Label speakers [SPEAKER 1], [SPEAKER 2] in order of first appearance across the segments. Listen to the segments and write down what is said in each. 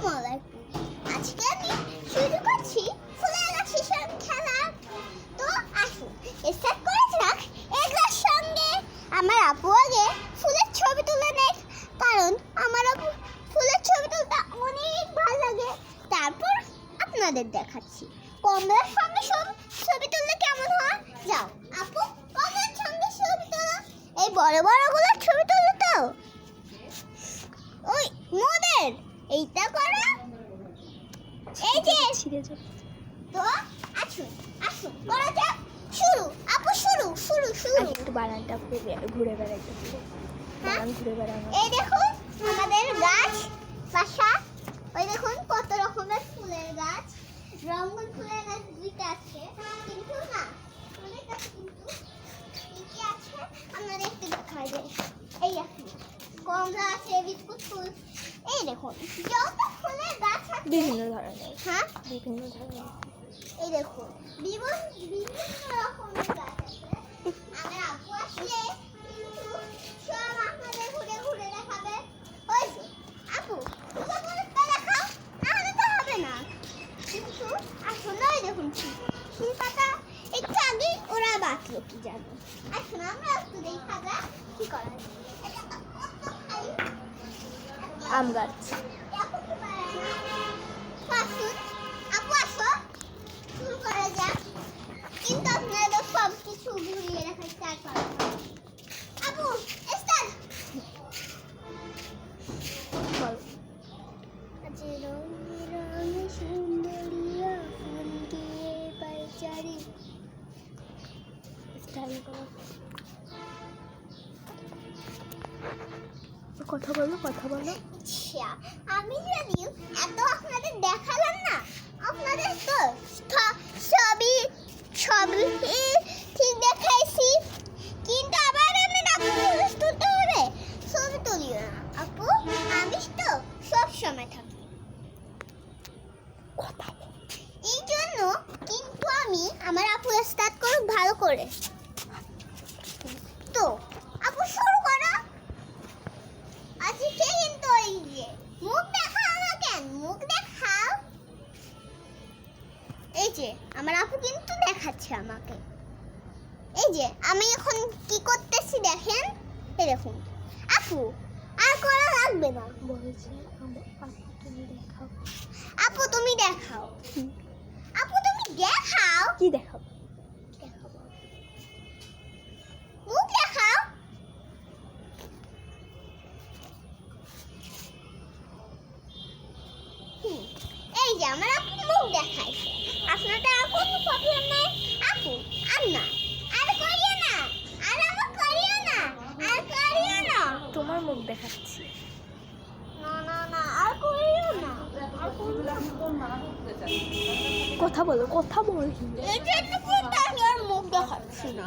[SPEAKER 1] আজকে আমি শুরু করছি ফুলের গাছের সঙ্গে খেলা। তো আসুন স্টার্ট করে যাক এগুলোর সঙ্গে। আমার আপু আগে ফুলের ছবি তুলে নেয় কারণ আমার আপু ফুলের ছবি তুলতে অনেক ভালো লাগে। তারপর আপনাদের দেখাচ্ছি। কমলার সঙ্গে সব ছবি তুললে কেমন হয়? যাও, আপু, কমলার সঙ্গে ছবি তোলো। এই বড় বড়গুলো ছবি তুলো তো ওই মোদের এইটা করো এই
[SPEAKER 2] যাবে
[SPEAKER 1] তো আসুন আসুন করা যাক। শুরু আপু শুরু শুরু শুরু।
[SPEAKER 2] একটু বাগানটা ঘুরে ঘুরে বেড়াইতে হবে বাগান ঘুরে বেড়ানো
[SPEAKER 1] এই দেখুন আমাদের গাছ বাসা। ওই দেখুন কত রকমের ফুলের গাছ। রঙিন ফুলের গাছ দুইটা আছে কিন্তু না ফুলের গাছ কিন্তু কি কি আছে। আপনাদের একটু দেখা যায় এই দেখুন কমলা আছে বিস্কুট ফুল। এই দেখুন যত ফুলের গাছ আছে
[SPEAKER 2] বিভিন্ন ধরনের।
[SPEAKER 1] হ্যাঁ?
[SPEAKER 2] বিভিন্ন ধরনের।
[SPEAKER 1] এই দেখুন বিভিন্ন বিভিন্ন রকমের গাছ আছে। আমার আপু আসলে কিন্তু সব আপনাদের ঘুরে ঘুরে দেখাবে। ওই যে আপু ওটা পরিষ্কার দেখাও নাহলে তো হবে না। কিন্তু আসলে ওই দেখুন পাতা একটু আগে ওরা বাঁচলো কি জানো। আসুন আমরা একটু দেখা যাক কি করা যায়। এটা কত খাই
[SPEAKER 2] আম গাছ।
[SPEAKER 1] আসুন আপু
[SPEAKER 2] কথা বলো কথা বলো।
[SPEAKER 1] আচ্ছা আমি যদিও এত আপনাদের দেখালাম না। আপনাদের তো সবই সবই ঠিক দেখাইছি। কিন্তু আবার আমি আপু পুলিশ তুলতে হবে। ছবি তুলিও না। আপু, আমি তো সব সময় থাকি। এই জন্য কিন্তু আমি আমার আপু স্টার্ট করুক ভালো করে। তো আপু শুরু করো আজকে কিন্তু এই যে মুখ দেখাও না কেন মুখ দেখাও এই যে আমার আপু কিন্তু দেখাচ্ছে আমাকে। এই যে আমি এখন কি করতেছি দেখেন? এই দেখুন। আপু আর করা লাগবে না।
[SPEAKER 2] বলছে তুমি দেখাও।
[SPEAKER 1] আপু তুমি দেখাও। আপু তুমি দেখাও?
[SPEAKER 2] কি দেখাবো
[SPEAKER 1] দেখাবো মুখ দেখাও হুম, এই যে আমার আপু মুখ দেখাইছে। আপনাদের কোনো প্রবলেম নাই? আপু আর না আর করিও না আর আমার করিও না আর করিও না।
[SPEAKER 2] তোমার মুখ দেখাচ্ছি।
[SPEAKER 1] না না না আর করিও না।
[SPEAKER 2] কথা বলো কথা বল।
[SPEAKER 1] এই আমি আর মুখ দেখাচ্ছি না।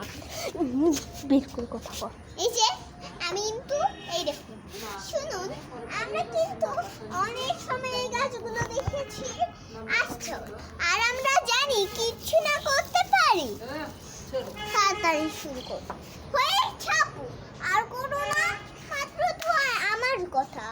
[SPEAKER 2] বের করে কথা বল।
[SPEAKER 1] এই যে আমি কিন্তু এই দেখুন শুনুন আমরা কিন্তু অনেক সময় এই আসছো আর আমরা জানি কিচ্ছু না করতে পারি। তাড়াতাড়ি শুরু করো। হয়ে ছাপু, আর করো না, ছাত্র তো আমার কথা।